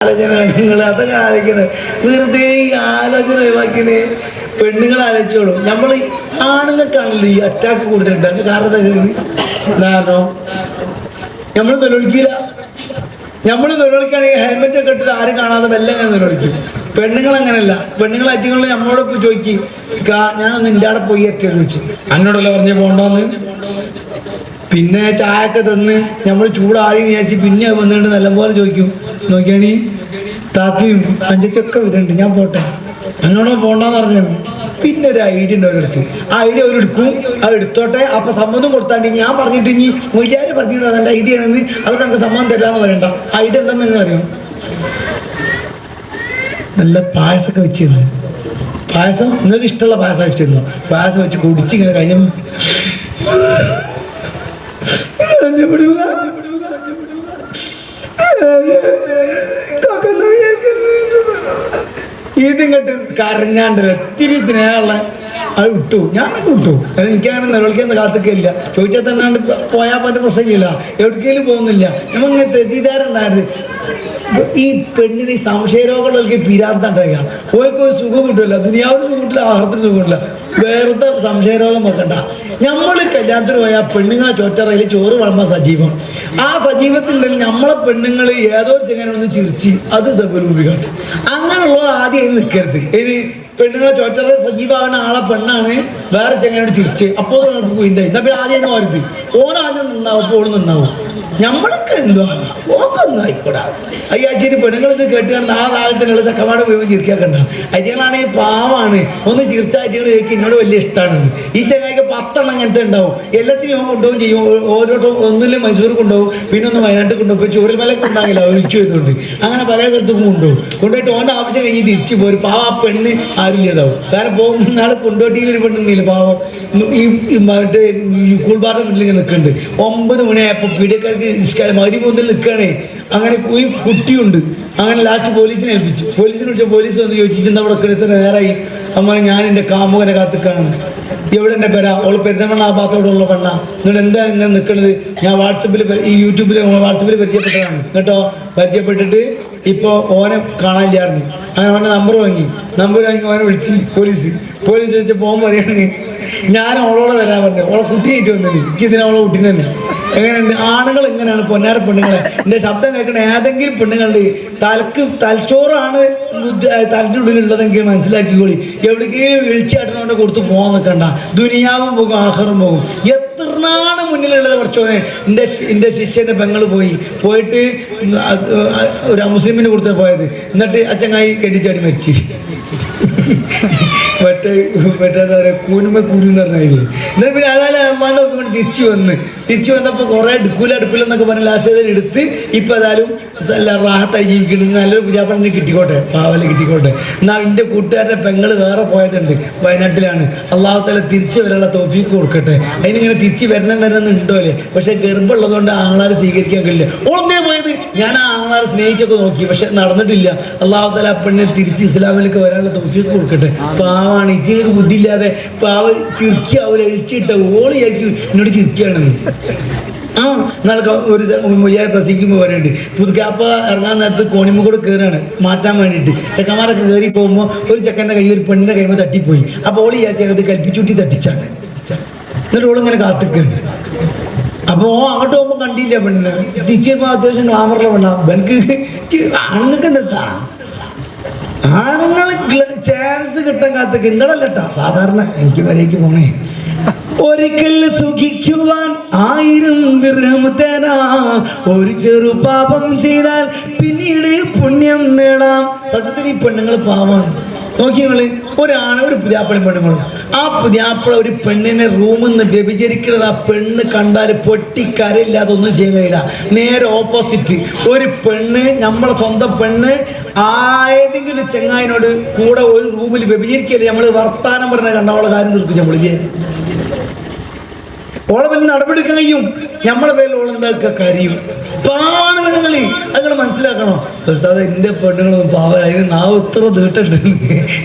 ആലോചന നിങ്ങൾ അതൊക്കെ ആലോചിക്കണേ വെറുതെ ഈ ആലോചന ഒഴിവാക്കിയത് പെണ്ണുങ്ങൾ ആലോചിച്ചോളൂ. നമ്മൾ ആണുങ്ങൾക്കാണല്ലോ ഈ അറ്റാക്ക് കൂടുതലുണ്ട് കാരണം എന്താ കാരണം നമ്മൾ നിലവിളിക്കില്ല നമ്മൾ നിലവിളിക്കുകയാണെങ്കിൽ ഹെൽമെറ്റ് ഒക്കെ ഇട്ടിട്ട് ആരും കാണാതെ വെല്ലം ഞാൻ നിലവിളിക്കും. പെണ്ണുങ്ങൾ അങ്ങനെയല്ല. പെണ്ണുങ്ങൾ അറ്റങ്ങളിൽ നമ്മളോട് ഇപ്പോൾ ചോദിക്കും ഞാൻ നിന്റെ അവിടെ പോയി എത്തിയെന്ന് വെച്ച് പറഞ്ഞു പോണ്ടോന്ന് പോണ്ടെന്ന്? പിന്നെ ചായ ഒക്കെ തന്ന് നമ്മൾ ചൂടാറി വിചാരിച്ച് പിന്നെ വന്നിട്ട് നല്ലപോലെ ചോദിക്കും. നോക്കിയാണീ താത്തയും അഞ്ചൊക്കെ വരുന്നുണ്ട് ഞാൻ പോട്ടെ. എന്നോട് പോണ്ടെന്ന് പറഞ്ഞു. പിന്നെ ഒരു ഐഡിയ ഉണ്ട് അവരെടുത്ത്. ആ ഐഡിയ അവരെടുക്കും. അത് എടുത്തോട്ടെ. അപ്പൊ സമ്മതം കൊടുത്താണ്ടി ഞാൻ പറഞ്ഞിട്ട് ഇനി മൊയ്യാര് പറഞ്ഞിട്ട് അതെന്റെ ഐഡിയ ആണെന്ന് അത് നമുക്ക് സമ്മതം തരാന്ന് പറയണ്ട. ഐഡിയ എന്താണെന്ന് നിങ്ങൾ അറിയാം? നല്ല പായസമൊക്കെ വെച്ചിരുന്നു. പായസം നിങ്ങൾക്ക് ഇഷ്ടമുള്ള പായസം വെച്ചിരുന്നു? പായസം വെച്ച് കുടിച്ച് ഇങ്ങനെ കഴിഞ്ഞ ഇതിങ്ങോട്ട് കരഞ്ഞാണ്ടല്ലോ? ഒത്തിരി സ്നേഹമുള്ള അത് വിട്ടു. ഞാനൊക്കെ വിട്ടു. എനിക്കങ്ങനെ നിലവിളിക്കാൻ കാത്തിക്കില്ല ചോദിച്ചാൽ തന്നെ പോയാൽ പറ്റ പ്രശ്നമില്ല എവിടേക്കെങ്കിലും പോകുന്നില്ല. നമ്മൾ ഇങ്ങനെ തെറ്റിദ്ധാരുണ്ടായിരുന്നു ഈ പെണ്ണിന് ഈ സംശയരോഗങ്ങൾക്ക് പിരാന്തണ്ടായിരിക്കാം ഓർക്ക് ഒരു സുഖം കിട്ടില്ല ദുനിയാവിന് സുഖം കിട്ടില്ല ആഹാരത്തിന് സുഖം കിട്ടില്ല വെറുതെ സംശയരോഗം വെക്കണ്ട. നമ്മൾ കല്യാണത്തിന് പോയാൽ പെണ്ണുങ്ങളെ ചോറ്ററയിൽ ചോറ് വളമ്പ സജീവം. ആ സജീവത്തിന്റെ നമ്മളെ പെണ്ണുങ്ങൾ ഏതോ ചെങ്ങനെ ഒന്ന് ചിരിച്ച് അത് സബലൂപിക്കാട്ട് അങ്ങനെയുള്ള ആദ്യം നിൽക്കരുത് ഇനി പെണ്ണുങ്ങളെ ചോറ്ററ സജീവമാകുന്ന ആളെ പെണ്ണാണ് വേറെ ചെങ്ങനോട് ചിരിച്ച് അപ്പോൾ പോയിന്തായി ഇന്ന പിന്നെ ആദ്യം ഓരത് ഓനാദ്യം നിന്നാവും അപ്പോൾ നിന്നാവും. നമ്മളൊക്കെ എന്തോ ഓക്കൊന്നും ആയിക്കൂടാ അയ്യാ പെണ്ണുങ്ങൾ ഇത് കേട്ടുകൊണ്ട് ആ താഴത്തിനുള്ള ചക്കമാട് പോയി ചിരിക്കാക്കണ്ട അരികളാണെങ്കിൽ പാവാണ് ഒന്ന് ചിരിച്ചാറ്റികൾ ചോദിക്കും എന്നോട് വലിയ ഇഷ്ടമാണെന്ന് ഈ ചങ്ങായിക്ക് പത്തെണ്ണം അങ്ങനത്തെ ഉണ്ടാവും എല്ലാത്തിനും ഇവൻ കൊണ്ടുപോകും ചെയ്യും ഓരോട്ടും ഒന്നില്ല മൈസൂർ കൊണ്ടുപോകും പിന്നെ ഒന്ന് വയനാട്ടിൽ കൊണ്ടുപോകും ഇപ്പോൾ ചൂരൽമലക്ക് കൊണ്ടാകില്ല ഒഴിച്ചു ചെയ്തുകൊണ്ട് അങ്ങനെ പല സ്ഥലത്തും കൊണ്ടുപോകും കൊണ്ടുപോയിട്ട് ഓന്റെ ആവശ്യം കഴിഞ്ഞ് തിരിച്ചു പോരും പാവം ആ പെണ്ണ് ആരും ഇല്ലാതാവും കാരണം പോകുന്ന നാളെ കൊണ്ടോട്ടിയിൽ ഒരു പെണ്ണുന്നില്ല പാവം ഈ മറ്റേ കൂൾബാറിന്റെ മുന്നിൽ നിൽക്കുന്നുണ്ട് ഒമ്പത് മണിയായപ്പോൾ പീഡിയക്കാർക്ക് നിഷ്കാരം. മരി മുതൽ നിൽക്കുകയാണേ. അങ്ങനെ ഈ കുട്ടിയുണ്ട്. അങ്ങനെ ലാസ്റ്റ് പോലീസിനെ ഏൽപ്പിച്ചു. പോലീസിനെ വിളിച്ച പോലീസ് വന്ന് ചോദിച്ചിട്ട് എന്താ അവിടെ കിടത്ത് നേരായി? അമ്മ ഞാൻ എന്റെ കാമുകനെ കാത്തിക്കാണെന്ന് എവിടെ എന്റെ പേരാ? അവൾ പെരുന്തമണ്ണ ആ ഭാഗത്തോടുള്ള പെണ്ണ. നിങ്ങൾ എന്താ ഇങ്ങനെ നിൽക്കണത്? ഞാൻ വാട്സപ്പിൽ ഈ യൂട്യൂബിൽ വാട്സപ്പിൽ പരിചയപ്പെട്ടതാണ്. കേട്ടോ പരിചയപ്പെട്ടിട്ട് ഇപ്പോൾ ഓനെ കാണാനില്ലായിരുന്നു. അങ്ങനെ ഓന്റെ നമ്പർ വാങ്ങി. നമ്പർ വാങ്ങി ഓനെ വിളിച്ച് പോലീസ്. പോലീസ് ചോദിച്ചപ്പോൾ ഓൻ പറയാണ് ഞാൻ അവളോട് വരാൻ പറഞ്ഞു. ഓളെ കുട്ടിയായിട്ട് വന്നിട്ട് എനിക്ക് ഇതിനെ അവളെ കുട്ടീനെ തന്നെ? എങ്ങനെയുണ്ട്? ആണുങ്ങൾ എങ്ങനെയാണ് പൊന്നാര പെണ്ണുങ്ങളെ. എന്റെ ശബ്ദം കേൾക്കണ ഏതെങ്കിലും പെണ്ണുങ്ങളുടെ തലക്ക് തലച്ചോറാണ് തലന്റെ ഉള്ളിലുള്ളതെങ്കിൽ മനസ്സിലാക്കിക്കോളി. എവിടേക്കെങ്കിലും വീഴ്ചയായിട്ടവന്റെ കൊടുത്ത് പോകാൻ നിൽക്കണ്ട ദുനിയാവും പോകും ആഹാറും പോകും. മുന്നിലുള്ളത് കുറച്ചോനെ എന്റെ എന്റെ ശിഷ്യന്റെ പെങ്ങൾ പോയി. പോയിട്ട് ഒരു മുസ്ലിമിന് കൊടുത്ത് പോയത്. എന്നിട്ട് അച്ചങ്ങായി കെട്ടിച്ചാടി മരിച്ചു. മറ്റേ മറ്റേ പറയുക കൂനുമ കുരു എന്ന് എന്നിട്ട് പിന്നെ അതായത് അമ്മാനെ കൊണ്ട് തിരിച്ചു വന്ന്. തിരിച്ചു വന്നപ്പോൾ കുറേ എടുക്കൂല എടുക്കൂല എന്നൊക്കെ പറഞ്ഞ് ലാസ്റ്റ് എടുത്ത് ഇപ്പം ഏതായാലും റാഹത്തായി ജീവിക്കണം നല്ലൊരു പുതിയാപ്പണിനെ കിട്ടിക്കോട്ടെ. പാവല കിട്ടിക്കോട്ടെ. എന്നാൽ എന്റെ കൂട്ടുകാരുടെ പെങ്ങൾ വേറെ പോയതുണ്ട്. വയനാട്ടിലാണ്. അള്ളാഹു തല തിരിച്ചു വരാനുള്ള തോഫീക്ക് കൊടുക്കട്ടെ. അതിനിങ്ങനെ തിരിച്ചു വരണം വരണം ഉണ്ടോ അല്ലേ പക്ഷേ ഗർഭമുള്ളതുകൊണ്ട് ആങ്ങളാരെ സ്വീകരിക്കാൻ കഴിയില്ല. ഓളെന്തിനാ പോയത് ഞാൻ ആ ആങ്ങളാരെ സ്നേഹിച്ചൊക്കെ നോക്കി പക്ഷെ നടന്നിട്ടില്ല. അള്ളാഹു തല പെണ്ണിനെ തിരിച്ച് ഇസ്ലാമിലേക്ക് വരാനുള്ള തോഫിയൊക്കെ കൊടുക്കട്ടെ. പാവാണ് ഇറ്റിങ്ങൾക്ക് ബുദ്ധിയില്ലാതെ പാവ ചിരിക്കാവില്ല എഴിച്ചിട്ട ഓളിയാക്കി എന്നോട് ചിരിക്കുകയാണെന്ന് ആ നാളെ ഒരു മൊയ്യായ പ്രസംഗിക്കുമ്പോൾ പറയുന്നുണ്ട് പുതുക്കാപ്പ ഇറങ്ങാൻ നേരത്ത് കോണിമുകൂടെ കയറാണ് മാറ്റാൻ വേണ്ടിയിട്ട്. ചെക്കന്മാരൊക്കെ കയറി പോകുമ്പോൾ ഒരു ചെക്കന്റെ കൈ ഒരു പെണ്ണിന്റെ കൈമ തട്ടിപ്പോയി. അപ്പോൾ ഓളി വിചാരിച്ചത് കൽപ്പിച്ചുട്ടി തട്ടിച്ചാണ്. എന്നിട്ട് ഓളിങ്ങനെ കാത്തിക്കാണ് അപ്പോൾ ഓ അങ്ങോട്ട് പോകുമ്പോ കണ്ടില്ല പെണ്ണ്? തിരിച്ചപ്പോ അത്യാവശ്യം ഗ്ലാമറിലെ പെണ്ണാ എനിക്ക് ആണുങ്ങൾക്ക് എന്താ? ആണുങ്ങൾ ചാൻസ് കിട്ടാൻ കാത്ത നിങ്ങളല്ലട്ടാ സാധാരണ എനിക്ക് വരേക്ക് പോണേ. ഒരിക്കൽ സുഖിക്കുവാൻ ആയിരം തരാ. ഒരു ചെറു പാപം ചെയ്താൽ പിന്നീട് പുണ്യം നേടാം. സത്യത്തിൽ ഈ പെണ്ണുങ്ങൾ പാവമാണ് നോക്കി നിങ്ങൾ ഒരാണ് ഒരു പുതിയാപ്പളി പെണ്ണുങ്ങളും. ആ പുതിയാപ്പിള ഒരു പെണ്ണിനെ റൂമിൽ നിന്ന് വ്യഭിചരിക്കുന്നത് ആ പെണ്ണ് കണ്ടാൽ പൊട്ടിക്കരയില്ലാതെ ഒന്നും ചെയ്യാൻ കഴിയില്ല നേരെ ഓപ്പോസിറ്റ് ഒരു പെണ്ണ് നമ്മളെ സ്വന്തം പെണ്ണ് ആയതെങ്കിലും ചെങ്ങായനോട് കൂടെ ഒരു റൂമിൽ വ്യഭിചരിക്കല്ലേ? നമ്മൾ വർത്താനം പറഞ്ഞ കണ്ടവളെ കാര്യം നിർത്തിച്ചു നമ്മളില്ലേ ഓളെ നടപടി കഴിയും. നമ്മളെ പേരിൽ ഓളെന്താക്കുക കരിയും. പാവാണ് പെണ്ണുങ്ങളി അങ്ങൾ മനസ്സിലാക്കണോ? ഉസ്താദ് എന്റെ പെണ്ണുങ്ങളൊന്നും പാവ. അതിന് നാവ് ഇത്ര നീട്ടുണ്ട്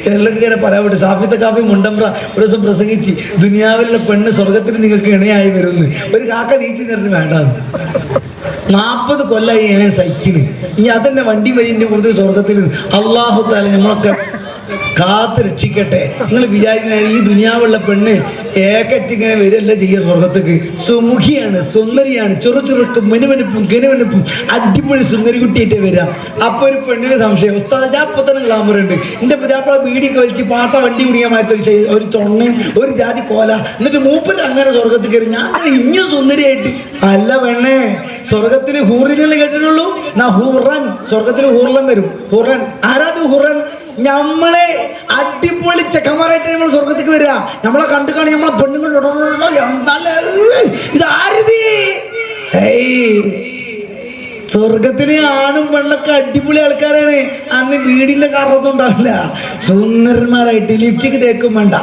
ചിലർക്ക് ഇങ്ങനെ പറയാൻ പറ്റും ഷാഫിത്തെ കാപ്പി മുണ്ടമ്പ്ര ഒരു ദിവസം പ്രസംഗിച്ച് ദുനിയാവിലെ പെണ്ണ് സ്വർഗത്തിൽ നിങ്ങൾക്ക് ഇണയായി വരുമെന്ന് ഒരു കാക്ക നീച്ചു നേരിട്ട് വേണ്ടാന്ന്. നാൽപ്പത് കൊല്ലായി ഞാൻ സഹിക്കണ്. ഇനി അതെന്നെ വണ്ടി വരിന്റെ കൂടുതൽ സ്വർഗത്തിൽ അള്ളാഹു താല നമ്മളൊക്കെ കാത്ത് രക്ഷിക്കട്ടെ. നിങ്ങൾ വിചാരിക്കുന്ന ഈ ദുനിയാവുള്ള പെണ്ണ് ഏക്കറ്റിങ്ങനെ വരല്ല ചെയ്യുക സ്വർഗത്തേക്ക്. സുമുഖിയാണ് സുന്ദരിയാണ്. ചെറു ചെറുക്കും മെനുമെനുപ്പും കെനുമെനുപ്പും അടിപൊളി സുന്ദരി കുട്ടിയായിട്ട് വരിക. അപ്പൊ ഒരു പെണ്ണിന് സംശയം. ഉസ്താദ് ഞാൻ ഇപ്പൊ തന്നെ ഗ്ലാമർ ഉണ്ട്. എന്റെ പുതിയാപ്പള ബീഡിക്ക് വലിച്ച് പാട്ട വണ്ടി കുടിക്കാൻ മാറ്റി ഒരു തൊണ്ണയും ഒരു ജാതി കോല. എന്നിട്ട് മൂപ്പര് അങ്ങനെ സ്വർഗത്തിൽ കയറി. ഞാൻ ഇഞ്ഞും സുന്ദരിയായിട്ട്. അല്ല പെണ്ണേ സ്വർഗത്തിൽ ഹൂറിനെ കേട്ടിട്ടുള്ളൂ. നാ ഹൂറൻ സ്വർഗത്തിൽ ഹൂർലൻ വരും. ഹൂറൻ. ആരാത് ഹൂറൻ? നമ്മളെ അടിപൊളി ചെക്കന്മാരായിട്ട് നമ്മൾ സ്വർഗത്തേക്ക് വരിക. നമ്മളെ കണ്ടു കാണി നമ്മളെ പെണ്ണുങ്ങൾ സ്വർഗത്തിന് ആണും പെണ്ണൊക്കെ അടിപൊളി ആൾക്കാരാണ്. അന്ന് വീടിന്റെ കാറൊന്നും ഉണ്ടാവില്ല. സുന്ദരന്മാരായിട്ട് ലിഫ്റ്റിക്ക് തേക്കും വേണ്ട.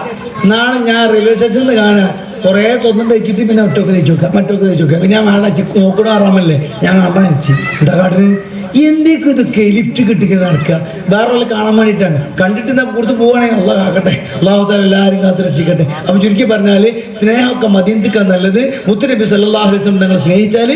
നാളെ ഞാൻ റെയിൽവേ സ്റ്റേഷനിൽ കാണുക. കുറേ തൊന്നും തയ്ച്ചിട്ട് പിന്നെ ഒറ്റൊക്കെ തയ്ച്ചു നോക്കാം മറ്റൊക്കെ തയ്ച്ചു നോക്കാം പിന്നെ ഞാൻ വേണ്ട നോക്കണോ ആറാമല്ലേ ഞാൻ വേണ്ട നനച്ച് എന്താ കാട്ടിന് എന്തൊക്കെ ഇതൊക്കെ ലിഫ്റ്റ് കിട്ടിക്കുന്ന നടക്കുക വേറെ കാണാൻ വേണ്ടിയിട്ടാണ്. കണ്ടിട്ട് ഞാൻ പുറത്ത് പോവുകയാണെങ്കിൽ അള്ളാഹ് കാക്കട്ടെ അള്ളാഹുത്താല എല്ലാവരും കാത്ത് രക്ഷിക്കട്ടെ. അപ്പം ചുരുക്കി പറഞ്ഞാൽ സ്നേഹമൊക്കെ മദീനത്തിക്കാൻ നല്ലത്? മുത്തുനബി സല്ലാഹു വസ്ലം തങ്ങളെ സ്നേഹിച്ചാൽ